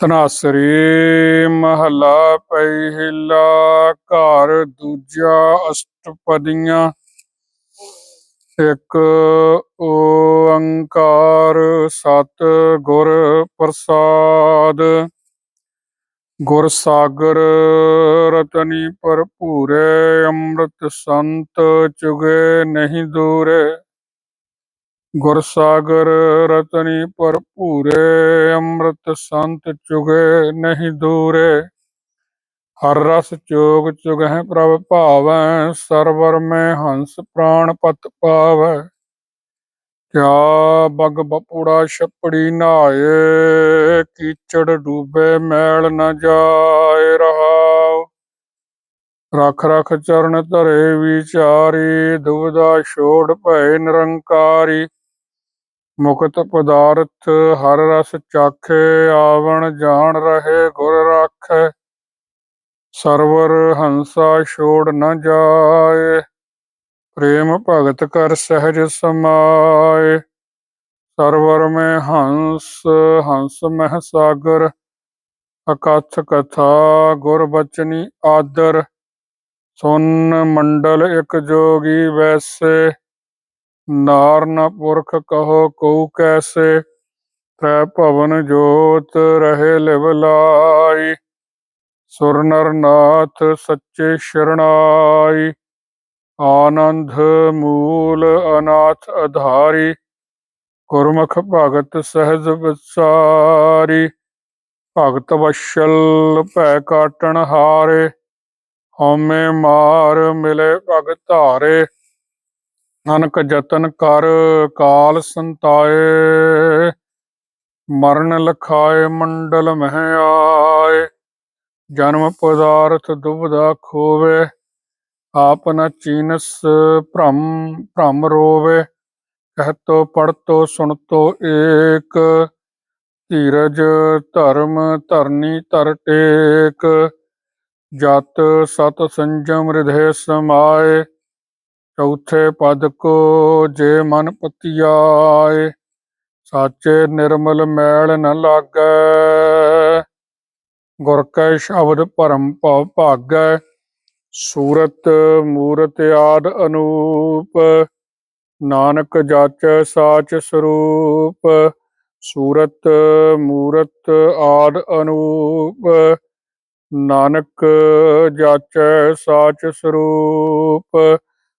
ਤਨਾਸਰੀ ਮਹੱਲਾ ਪਹਿਲਾ ਘਰ ਦੂਜਾ ਅਸ਼ਟਪਦੀਆਂ। ਇੱਕ ਓੰਕਾਰ ਸਤ ਗੁਰ ਪ੍ਰਸਾਦ। ਗੁਰ ਸਾਗਰ ਰਤਨੀ ਭਰਪੂਰੇ ਅੰਮ੍ਰਿਤ ਸੰਤ ਚੁਗੇ ਨਹੀਂ ਦੂਰੇ। ਗੁਰਸਾਗਰ ਰਤਨੀ ਭਰਪੂਰੇ, ਅੰਮ੍ਰਿਤ ਸੰਤ ਚੁਗੇ ਨਹੀਂ ਦੂਰੇ। ਹਰ ਰਸ ਚੋਗ ਚੁਗਹਿ ਪ੍ਰਭ ਭਾਵੈ, ਸਰਵਰ ਮੈਂ ਹੰਸ ਪ੍ਰਾਣ ਪਤ ਪਾਵੈ। ਕਿਆ ਬਗ ਬਪੂੜਾ ਛਪੜੀ ਨਾਏ, ਕੀਚੜ ਡੂਬੇ ਮੈਲ ਨ ਜਾਏ ਰਹਾਉ। ਰਖ ਰਖ ਚਰਨ ਧਰੇ ਵਿਚਾਰੀ, ਦੁਬਦਾ ਛੋੜ ਭਏ ਨਿਰੰਕਾਰੀ। ਮੁਕਤ ਪਦਾਰਥ ਹਰ ਰਸ ਚਾਖੇ, ਆਵਣ ਜਾਣ ਰਹੇ, ਗੁਰ ਰਾਖੈ। ਸਰਵਰ ਹੰਸਾ ਛੋੜ ਨ ਜਾਏ, ਪ੍ਰੇਮ ਭਗਤ ਕਰ ਸਹਿਜ ਸਮਾਏ। ਸਰਵਰ ਮੈਂ ਹੰਸ ਹੰਸ ਮਹਿ ਸਾਗਰ, ਅਕਥ ਕਥਾ ਗੁਰ ਬਚਨੀ ਆਦਰ। ਸੁਨ ਮੰਡਲ ਇਕ ਜੋਗੀ ਵੈਸੇ ਨਾਰ ਨ ਪੁਰਖ ਕਹੋ ਕਉ ਕੈਸੇ ਤ੍ਰੈ ਭਵਨ ਜੋਤ ਰਹੇ ਲਿਵ ਲਾਈ। ਸੁਰ ਨਰ ਨਾਥ ਸੱਚੇ ਸ਼ਰਣਾਈ। ਆਨੰਦ ਮੂਲ ਅਨਾਥ ਅਧਾਰੀ। ਗੁਰਮੁਖ ਭਗਤ ਸਹਿਜ ਵਿਸਾਰੀ। ਭਗਤ ਵਸ਼ਲ ਭੈ ਕਾਟਣ ਹਾਰੇ। ਹਉਮੈ ਮਾਰ ਮਿਲੇ ਭਗ ਧਾਰੇ। ਨਾਨਕ ਜਤਨ ਕਰ ਕਾਲ ਸੰਤਾਏ, ਮਰਨ ਲਖਾਏ ਮੰਡਲ ਮਹਿ ਆਏ। ਜਨਮ ਪਦਾਰਥ ਦੁਬਦਾ ਖੋਵੇ, ਆਪ ਨ ਚੀਨਸ ਭ੍ਰਮ ਭ੍ਰਮ ਰੋਵੇ। ਕਹਤੋ, ਪੜਤੋ, ਸੁਣਤੋ ਏਕ। ਧੀਰਜ, ਧਰਮ, ਧਰਨੀ, ਧਰ ਟੇਕ। ਜਤ, ਸਤ ਸੰਜਮ ਹਿਰਦੈ ਸਮਾਏ। ਚੌਥੇ ਪਦ ਕੋ ਜੇ ਮਨ ਪਤਿਆਏ, ਸਾਚੇ ਨਿਰਮਲ ਮੈਲ ਨ ਲਾਗੈ। ਗੁਰ ਕੈ ਸ਼ਬਦ ਭਰਮ ਭਉ ਭਾਗੈ, ਸੂਰਤ ਮੂਰਤ ਆਦ ਅਨੂਪ। ਨਾਨਕ ਜਾਚੈ ਸਾਚ ਸਰੂਪ, ਸੂਰਤ ਮੂਰਤ ਆਦ ਅਨੂਪ। ਨਾਨਕ ਜਾਚੈ ਸਾਚ ਸਰੂਪ